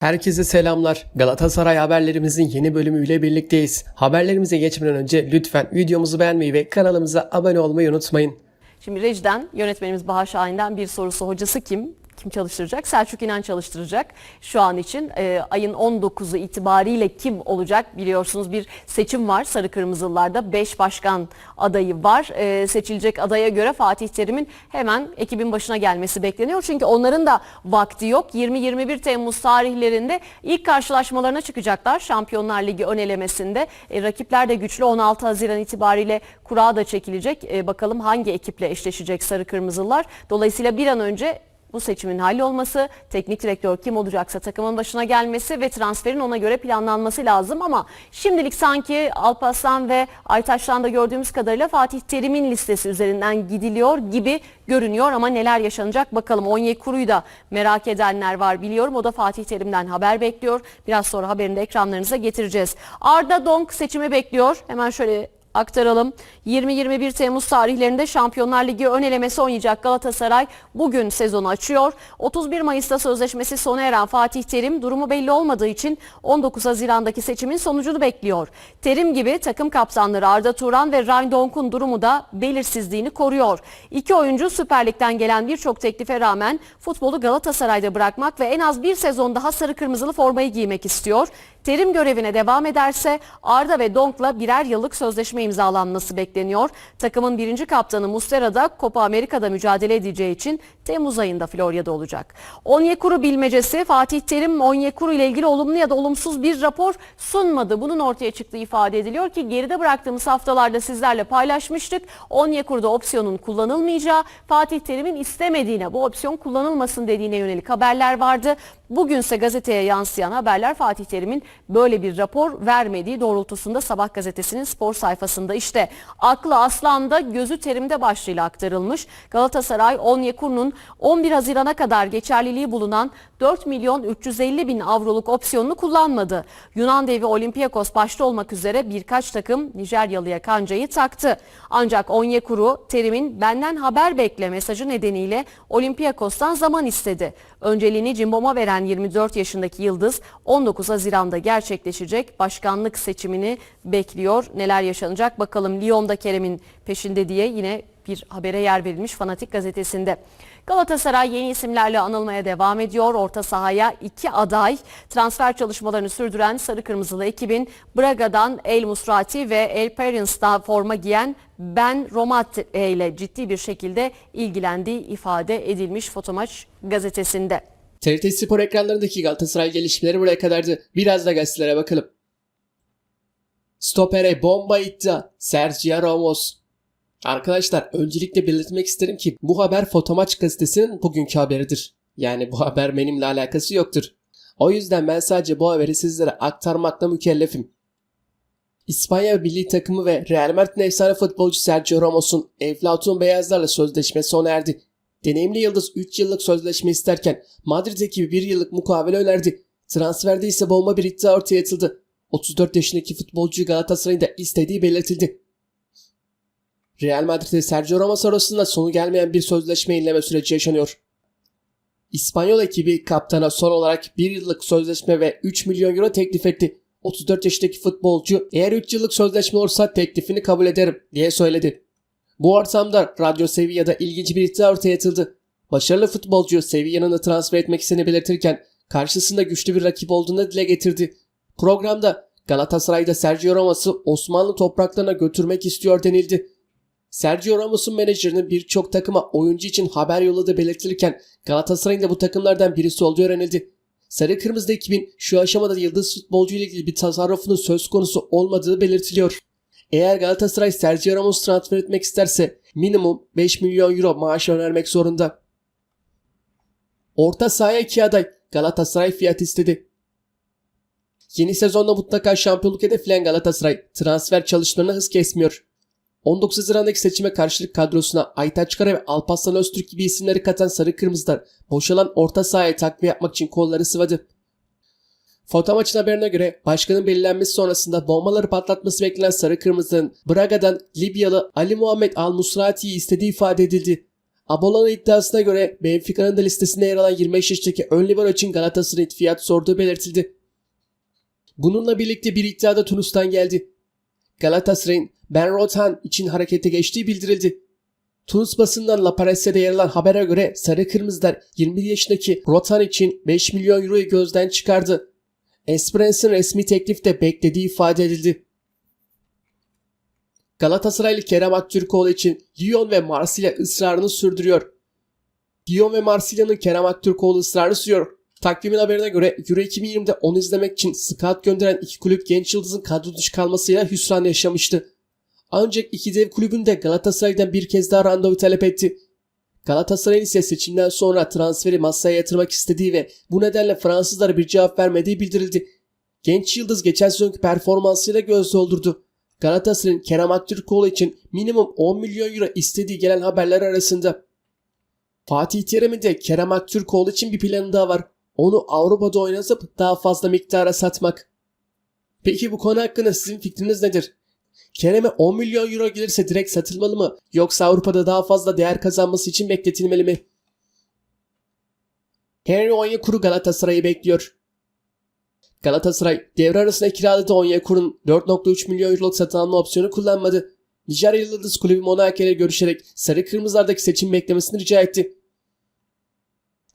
Herkese selamlar. Galatasaray haberlerimizin yeni bölümüyle birlikteyiz. Haberlerimize geçmeden önce lütfen videomuzu beğenmeyi ve kanalımıza abone olmayı unutmayın. Şimdi rejiden yönetmenimiz Bahar Şahin'den bir sorusu hocası kim? Kim çalıştıracak? Selçuk İnan çalıştıracak. Şu an için e, ayın 19'u itibariyle kim olacak? Biliyorsunuz bir seçim var Sarı Kırmızılılarda. 5 başkan adayı var. E, seçilecek adaya göre Fatih Terim'in hemen ekibin başına gelmesi bekleniyor. Çünkü onların da vakti yok. 20-21 Temmuz tarihlerinde ilk karşılaşmalarına çıkacaklar. Şampiyonlar Ligi ön elemesinde. E, rakipler de güçlü. 16 Haziran itibariyle kura da çekilecek. E, bakalım hangi ekiple eşleşecek Sarı Kırmızılılar. Dolayısıyla bir an önce bu seçimin hallolması, teknik direktör kim olacaksa takımın başına gelmesi ve transferin ona göre planlanması lazım ama şimdilik sanki Alparslan ve Aytaş'tan da gördüğümüz kadarıyla Fatih Terim'in listesi üzerinden gidiliyor gibi görünüyor ama neler yaşanacak bakalım. Onyekuru'yu da merak edenler var biliyorum. O da Fatih Terim'den haber bekliyor. Biraz sonra haberini de ekranlarınıza getireceğiz. Arda Donk seçimi bekliyor. Hemen şöyle aktaralım. 20-21 Temmuz tarihlerinde Şampiyonlar Ligi ön elemesi oynayacak Galatasaray bugün sezonu açıyor. 31 Mayıs'ta sözleşmesi sona eren Fatih Terim durumu belli olmadığı için 19 Haziran'daki seçimin sonucunu bekliyor. Terim gibi takım kaptanları Arda Turan ve Ryan Donk'un durumu da belirsizliğini koruyor. İki oyuncu Süper Lig'den gelen birçok teklife rağmen futbolu Galatasaray'da bırakmak ve en az bir sezon daha sarı kırmızılı formayı giymek istiyor. Terim görevine devam ederse Arda ve Donk'la birer yıllık sözleşme imzalanması bekleniyor. Takımın birinci kaptanı Muslera da Copa Amerika'da mücadele edeceği için Temmuz ayında Florya'da olacak. Onyekuru bilmecesi Fatih Terim Onyekuru ile ilgili olumlu ya da olumsuz bir rapor sunmadı. Bunun ortaya çıktığı ifade ediliyor ki geride bıraktığımız haftalarda sizlerle paylaşmıştık. Onyekuru'da opsiyonun kullanılmayacağı, Fatih Terim'in istemediğine, bu opsiyon kullanılmasın dediğine yönelik haberler vardı. Bugünse gazeteye yansıyan haberler Fatih Terim'in böyle bir rapor vermediği doğrultusunda Sabah gazetesinin spor sayfasında işte aklı aslanda gözü terimde başlığıyla aktarılmış. Galatasaray Onyekuru'nun 11 Haziran'a kadar geçerliliği bulunan 4 milyon 350 bin avroluk opsiyonunu kullanmadı. Yunan devi Olympiakos başta olmak üzere birkaç takım Nijeryalı'ya kancayı taktı. Ancak Onyekuru Terim'in benden haber bekle mesajı nedeniyle Olympiakos'tan zaman istedi. Önceliğini Cimbom'a veren 24 yaşındaki Yıldız 19 Haziran'da gerçekleşecek başkanlık seçimini bekliyor. Neler yaşanacak bakalım Lyon'da Kerem'in peşinde diye yine bir habere yer verilmiş Fanatik gazetesinde. Galatasaray yeni isimlerle anılmaya devam ediyor. Orta sahaya iki aday transfer çalışmalarını sürdüren Sarı Kırmızılı ekibin Braga'dan El Musrati ve El Perins'ta forma giyen Ben Romate ile ciddi bir şekilde ilgilendiği ifade edilmiş Fotomaç gazetesinde. TRT Spor ekranlarındaki Galatasaray gelişmeleri buraya kadardı. Biraz da gazetelere bakalım. Stopere bomba iddia. Sergio Ramos. Arkadaşlar öncelikle belirtmek isterim ki bu haber Fotomaç gazetesinin bugünkü haberidir. Yani bu haber benimle alakası yoktur. O yüzden ben sadece bu haberi sizlere aktarmakla mükellefim. İspanya milli takımı ve Real Madrid'in efsane futbolcu Sergio Ramos'un Eflatun Beyazlar'la sözleşme sona erdi. Deneyimli yıldız 3 yıllık sözleşme isterken Madrid ekibi 1 yıllık mukavele önerdi. Transferde ise bomba bir iddia ortaya atıldı. 34 yaşındaki futbolcuyu Galatasaray'ın da istediği belirtildi. Real Madrid ile Sergio Ramos arasında sonu gelmeyen bir sözleşme yenileme süreci yaşanıyor. İspanyol ekibi kaptana son olarak 1 yıllık sözleşme ve 3 milyon euro teklif etti. 34 yaşındaki futbolcu eğer 3 yıllık sözleşme olursa teklifini kabul ederim diye söyledi. Bu ortamda Radyo Sevilla'da ilginç bir iddia ortaya atıldı. Başarılı futbolcu Sevilla'nın transfer etmek istediğini belirtirken karşısında güçlü bir rakip olduğunu dile getirdi. Programda Galatasaray'da Sergio Ramos'u Osmanlı topraklarına götürmek istiyor denildi. Sergio Ramos'un menajerinin birçok takıma oyuncu için haber yolladığı belirtilirken Galatasaray'ın da bu takımlardan birisi olduğu öğrenildi. Sarı Kırmızı ekibin şu aşamada yıldız futbolcu ile ilgili bir tasarrufunun söz konusu olmadığı belirtiliyor. Eğer Galatasaray Sergio Ramos transfer etmek isterse minimum 5 milyon euro maaş önermek zorunda. Orta sahaya iki aday Galatasaray fiyat istedi. Yeni sezonda mutlaka şampiyonluk hedefleyen Galatasaray transfer çalışmalarına hız kesmiyor. 19 Haziran'daki seçime karşılık kadrosuna Aytaç Kara ve Alparslan Öztürk gibi isimleri katan Sarı Kırmızılar boşalan orta sahaya takviye yapmak için kolları sıvadı. Foto maçın haberine göre başkanın belirlenmesi sonrasında bombaları patlatması beklenen Sarı Kırmızı'nın Braga'dan Libyalı Ali Muhammed Al Musrati'yi istediği ifade edildi. Abola'nın iddiasına göre Benfica'nın da listesinde yer alan 25 yaşındaki ön libero için Galatasaray'ın fiyat sorduğu belirtildi. Bununla birlikte bir iddia da Tunus'tan geldi. Galatasaray'ın Ben Rotan için harekete geçtiği bildirildi. Tunus basından La Press'te yer alan habere göre Sarı Kırmızılar 21 yaşındaki Rotan için 5 milyon euroyu gözden çıkardı. Esperance'ın resmi teklifte beklediği ifade edildi. Galatasaraylı Kerem Aktürkoğlu için Lyon ve Marsilya ısrarını sürdürüyor. Lyon ve Marsilya'nın Kerem Aktürkoğlu ısrarını sürüyor. Takvimin haberine göre Euro 2020'de onu izlemek için scout gönderen iki kulüp genç yıldızın kadro dışı kalmasıyla hüsran yaşamıştı. Ancak iki dev kulübün de Galatasaray'dan bir kez daha randevu talep etti. Galatasaray'ın ise seçimden sonra transferi masaya yatırmak istediği ve bu nedenle Fransızlara bir cevap vermediği bildirildi. Genç yıldız geçen sezonki performansıyla göz doldurdu. Galatasaray'ın Kerem Aktürkoğlu için minimum 10 milyon euro istediği gelen haberler arasında. Fatih Terim'in de Kerem Aktürkoğlu için bir planı daha var. Onu Avrupa'da oynatıp daha fazla miktara satmak. Peki bu konu hakkında sizin fikriniz nedir? Kerem'e 10 milyon euro gelirse direkt satılmalı mı? Yoksa Avrupa'da daha fazla değer kazanması için bekletilmeli mi? Henry Onyekuru Galatasaray'ı bekliyor. Galatasaray devre arasında kiraladığı Onyekuru'nun 4.3 milyon euroluk satın alma opsiyonu kullanmadı. Nijerya Yıldız Kulübü Monaco ile görüşerek sarı kırmızılardaki seçim beklemesini rica etti.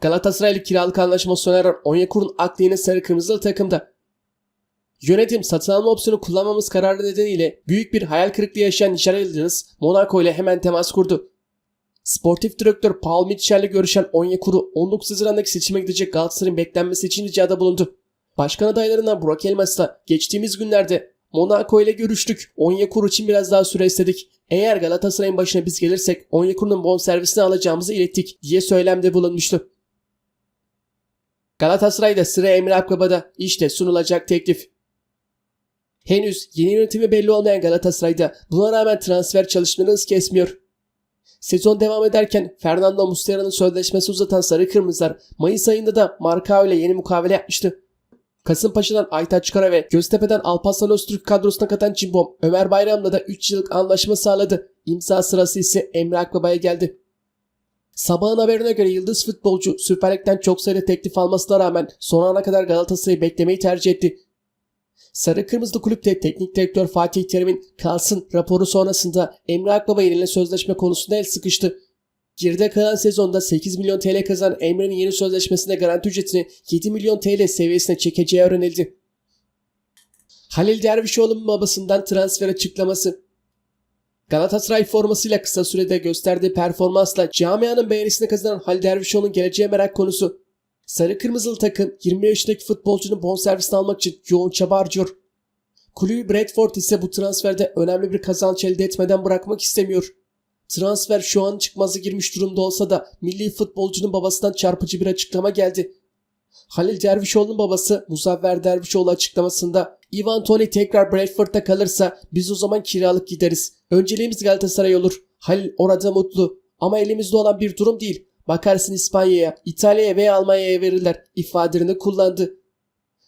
Galatasaraylı kiralık anlaşması sona eren Onyekuru'nun aklı yine sarı kırmızılı takımda. Yönetim satın alma opsiyonu kullanmamız kararı nedeniyle büyük bir hayal kırıklığı yaşayan Nijerya Yıldız Monaco ile hemen temas kurdu. Sportif direktör Paul Mitchell ile görüşen Onyekuru 19 Haziran'daki seçime gidecek Galatasaray'ın beklenmesi için ricada bulundu. Başkan adaylarından Burak Elmas'la geçtiğimiz günlerde Monaco ile görüştük. Onyekuru için biraz daha süre istedik. Eğer Galatasaray'ın başına biz gelirsek Onyekuru'nun bonservisini alacağımızı ilettik diye söylemde bulunmuştu. Galatasaray'da sıra Emre Akbaba'da işte sunulacak teklif. Henüz yeni yönetimi belli olmayan Galatasaray'da buna rağmen transfer çalışmaları hız kesmiyor. Sezon devam ederken Fernando Muslera'nın sözleşmesi uzatan Sarı Kırmızılar Mayıs ayında da Marcao ile yeni mukavele yapmıştı. Kasımpaşa'dan Aytaç Kara ve Göztepe'den Alparslan Öztürk kadrosuna katan Cimbom, Ömer Bayram'la da 3 yıllık anlaşma sağladı. İmza sırası ise Emre Akbaba'ya geldi. Sabahın haberine göre yıldız futbolcu Süper Lig'den çok sayıda teklif almasına rağmen son ana kadar Galatasaray'ı beklemeyi tercih etti. Sarı Kırmızılı kulüpte teknik direktör Fatih Terim'in kalsın raporu sonrasında Emre Akbaba ile sözleşme konusunda el sıkıştı. Geride kalan sezonda 8 milyon TL kazanan Emre'nin yeni sözleşmesinde garanti ücretini 7 milyon TL seviyesine çekeceği öğrenildi. Halil Dervişoğlu'nun babasından transfer açıklaması. Galatasaray formasıyla kısa sürede gösterdiği performansla camianın beğenisini kazanan Halil Dervişoğlu'nun geleceğe merak konusu. Sarı Kırmızılı takım 20 yaşındaki futbolcunun bonservisini almak için yoğun çaba harcıyor. Kulübü Bradford ise bu transferde önemli bir kazanç elde etmeden bırakmak istemiyor. Transfer şu an çıkmazı girmiş durumda olsa da milli futbolcunun babasından çarpıcı bir açıklama geldi. Halil Dervişoğlu'nun babası Muzaffer Dervişoğlu açıklamasında Ivan Toni tekrar Bradford'da kalırsa biz o zaman kiralık gideriz. Önceliğimiz Galatasaray olur. Halil orada mutlu. Ama elimizde olan bir durum değil. Bakarsın İspanya'ya, İtalya'ya veya Almanya'ya verirler ifadelerini kullandı.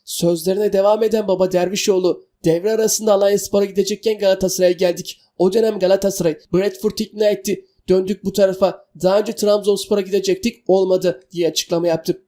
Sözlerine devam eden baba Dervişoğlu devre arasında Alanya Spor'a gidecekken Galatasaray'a geldik. O dönem Galatasaray Bradford ikna etti. Döndük bu tarafa. Daha önce Trabzonspor'a gidecektik olmadı diye açıklama yaptı.